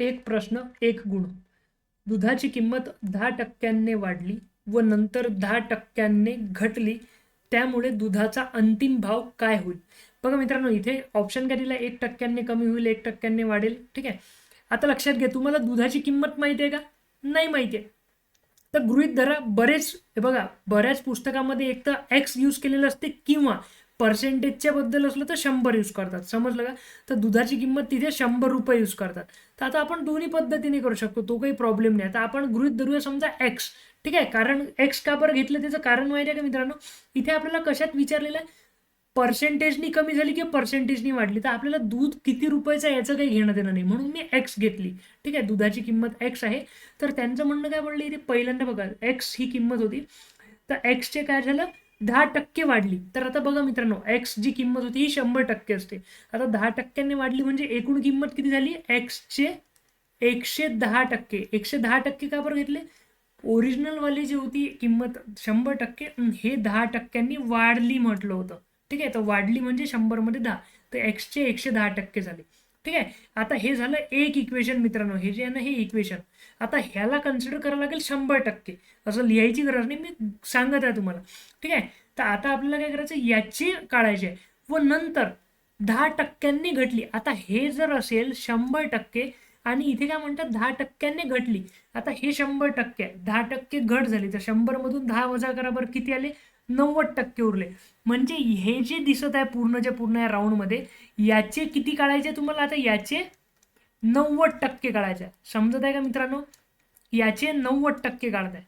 एक प्रश्न एक गुण. दुधाची किंमत दहा टक्क्यांनी वाढली व नंतर दहा टक्क्यांनी घटली त्यामुळे दुधाचा अंतिम भाव काय होईल? बघा मित्रांनो इथे ऑप्शन काय दिला एक टक्क्यांनी कमी होईल एक टक्क्यांनी वाढेल ठीक आहे? आता लक्षात घ्या तुम्हाला दुधाची किंमत माहिती आहे का? नाही माहिती आहे. तर गृहित धरा बरेच हे बघा बऱ्याच पुस्तकामध्ये एक तर एक्स यूज केलेलं असते किंवा पर्सेंटेजच्या बद्दल असलं तर शंभर यूज करतात. समजलं का? तर दुधाची किंमत तिथे शंभर रुपये यूज करतात. तर आता आपण दोन्ही पद्धतीने करू शकतो. तो काही प्रॉब्लेम नाही. आता आपण गृहित धरूया समजा एक्स ठीक आहे? कारण एक्स का बरं घेतलं? त्याचं कारण माहिती आहे का मित्रांनो? इथे आपल्याला कशात विचारलेलं आहे? पर्सेंटेजनी कमी झाली किंवा पर्सेंटेजनी वाढली? तर आपल्याला दूध किती रुपयाचं आहे याचं काही घेणं देणं नाही. म्हणून मी एक्स घेतली. ठीक आहे? दुधाची किंमत एक्स आहे. तर त्यांचं म्हणणं काय पडलं इथे? पहिल्यांदा बघा. एक्स ही किंमत होती. तर एक्सचे काय झालं? दहा टक्के वाढली. तर आता बघा मित्रांनो एक्स जी किंमत होती ही शंभर टक्के असते. आता दहा टक्क्यांनी वाढली म्हणजे एकूण किंमत किती झाली? एक्सचे एकशे दहा टक्के. एकशे दहा टक्के का बरं घेतले? ओरिजिनल वाली जी होती किंमत शंभर टक्के हे दहा टक्क्यांनी वाढली म्हटलं होतं. ठीक आहे? तर वाढली म्हणजे शंभरमध्ये दहा. तर एक्सचे एकशे दहा टक्के झाले. ठीक आहे? आता हे झालं एक इक्वेशन मित्रांनो. हे जे आहे ना हे इक्वेशन आता ह्याला कन्सिडर करावं लागेल शंभर टक्के. असं लिहायची गरज नाही. मी सांगत आहे तुम्हाला. ठीक आहे? तर आता आपल्याला काय करायचं याची काढायची आहे. व नंतर दहा टक्क्यांनी घटली. आता हे जर असेल शंभर टक्के आणि इथे काय म्हणतात? दहा टक्क्यांनी घटली. आता हे शंभर टक्के आहे. दहा टक्के घट झाली. तर शंभर मधून दहा वजा करा बरं. किती आले? नव्वद टक्के उरले. म्हणजे हे जे दिसत आहे पूर्णच्या पूर्ण या राऊंडमध्ये याचे किती काढायचे तुम्हाला आता? याचे नव्वद टक्के काढायचे. समजत आहे का मित्रांनो? याचे नव्वद टक्के काढत आहे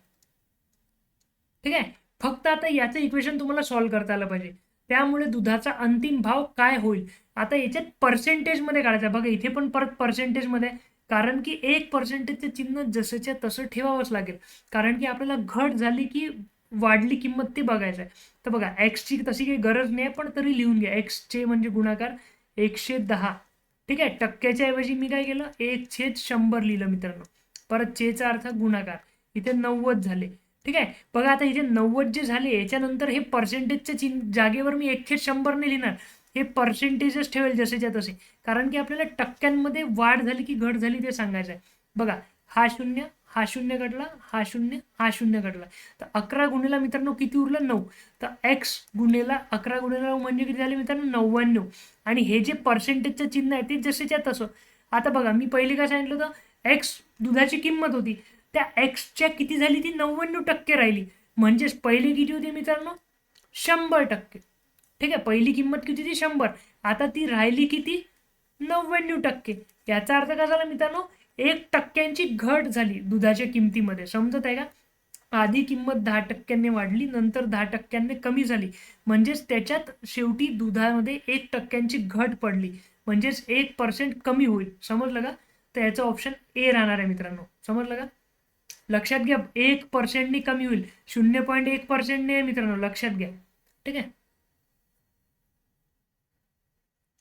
ठीक आहे? फक्त आता याचं इक्वेशन तुम्हाला सॉल्व्ह करता आलं पाहिजे. त्यामुळे दुधाचा अंतिम भाव काय होईल? आता याच्यात पर्सेंटेजमध्ये काढायचं. आहे. बघा इथे पण परत पर्सेंटेजमध्ये कारण की एक पर्सेंटेजचं चिन्ह जसंच्या तसं ठेवावंच लागेल. कारण की आपल्याला घट झाली की वाढली किंमत ते बघायचं आहे तर बघा एक्सची तशी काही गरज नाही पण तरी लिहून घ्या. एक्सचे म्हणजे गुणाकार एकशे दहा. ठीक आहे? टक्क्याच्या ऐवजी मी काय केलं? एक छेद शंभर लिहिलं मित्रांनो. परत चेचा अर्थ गुणाकार. इथे नव्वद झाले. ठीक आहे? बघा आता इथे नव्वद जे झाले याच्यानंतर हे पर्सेंटेजच्या चिन्ह जागेवर मी एक छेद शंभर नाही लिहिणार. हे पर्सेंटेजच ठेवेल जसेच्या तसे. कारण की आपल्याला टक्क्यांमध्ये वाढ झाली की घट झाली ते सांगायचं आहे बघा हा शून्य हा शून्य घडला हा शून्य हा शून्य घडला. तर अकरा गुन्हेला मित्रांनो किती उरलं? नऊ. तर एक्स गुन्हेला अकरा गुन्हेला नऊ म्हणजे किती झाले मित्रांनो? नव्याण्णव. आणि हे जे पर्सेंटेजचं चिन्ह आहे ते जसेच्या तसं. आता बघा मी पहिले काय सांगितलं होतं? एक्स दुधाची किंमत होती. त्या एक्सच्या किती झाली ती? नव्याण्णव टक्के राहिली. म्हणजेच पहिली किती होती मित्रांनो? शंभर टक्के. ठीक आहे? पहिली किंमत किती ती शंभर. आता ती राहिली किती? नव्याण्णव टक्के. याचा अर्थ काय झाला मित्रांनो? एक टक्क्यांची घट झाली दुधाच्या किमतीमध्ये. समजत आहे का? आधी किंमत दहा टक्क्यांनी वाढली नंतर दहा टक्क्यांनी कमी झाली. म्हणजेच त्याच्यात शेवटी दुधामध्ये एक टक्क्यांची घट पडली. म्हणजेच एक पर्सेंट कमी होईल. समजलं का? तर याचं ऑप्शन ए राहणार आहे मित्रांनो. समजलं का? लक्षात घ्या एक पर्सेंटनी कमी होईल. शून्य पॉईंट एक पर्सेंटने मित्रांनो लक्षात घ्या. ठीक आहे?